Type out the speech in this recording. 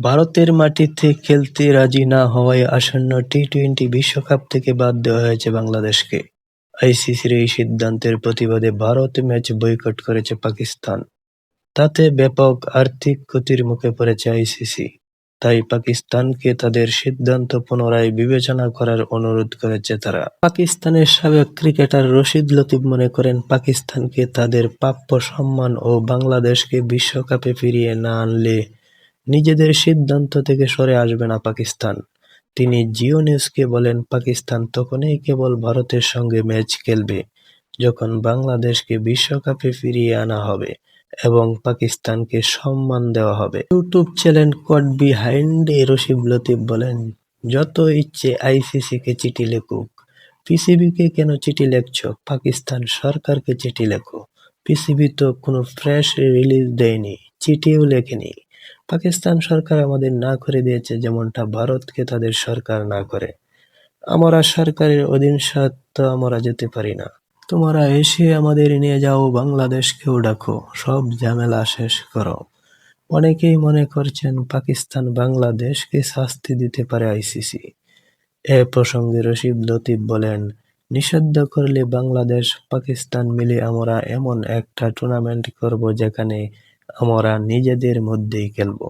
ভারতের মাটিতে খেলতে রাজি না হওয়ায় আসন্ন টি-টোয়েন্টি বিশ্বকাপ থেকে বাদ দেওয়া হয়েছে বাংলাদেশকে। আইসিসির এই সিদ্ধান্তের প্রতিবাদে ভারত ম্যাচ বয়কট করেছে পাকিস্তান। তাতে ব্যাপক আর্থিক ক্ষতির মুখে পড়েছে আইসিসি। তাই পাকিস্তানকে তাদের সিদ্ধান্ত পুনরায় বিবেচনা করার অনুরোধ করেছে তারা। পাকিস্তানের সাবেক ক্রিকেটার রশিদ লতিফ মনে করেন, পাকিস্তানকে তাদের প্রাপ্য সম্মান ও বাংলাদেশকে বিশ্বকাপে ফিরিয়ে না আনলে নিজেদের সিদ্ধান্ত থেকে সরে আসবে না পাকিস্তান। তিনি জিও নিউজকে বলেন, পাকিস্তান তখনই কেবল ভারতের সঙ্গে ম্যাচ খেলবে যখন বাংলাদেশকে বিশ্বকাপে ফিরিয়ে আনা হবে এবং পাকিস্তানকে সম্মান দেওয়া হবে। ইউটিউব চ্যানেল কট বিহাইন্ডে রশিদ লতিফ বলেন, যত ইচ্ছে আইসিসিকে চিঠি লেখুক, পিসিবিকে কেন চিঠি লেখছ পাকিস্তান সরকারকে চিঠি লেখো পিসিবি তো কোনো প্রেস রিলিজ দেয়নি, চিঠিও লেখেনি পাকিস্তান সরকার আমাদের না করে দিয়েছে যেমনটা ভারতকে তাদের সরকার না করে। আমরা সরকারের অধীন সত্ত্ব আমরা যেতে পারি না। তোমরা এসে আমাদের নিয়ে যাও, বাংলাদেশকেও ডাকো, সব ঝামেলা শেষ করো। অনেকেই মনে করছেন পাকিস্তান বাংলাদেশকে শাস্তি দিতে পারে আইসিসি। এ প্রসঙ্গে রশিদ লতিফ বলেন, নিষিদ্ধ করলে বাংলাদেশ পাকিস্তান মিলে আমরা এমন একটা টুর্নামেন্ট করব যেখানে আমরা নিজেদের মধ্যেই খেলব।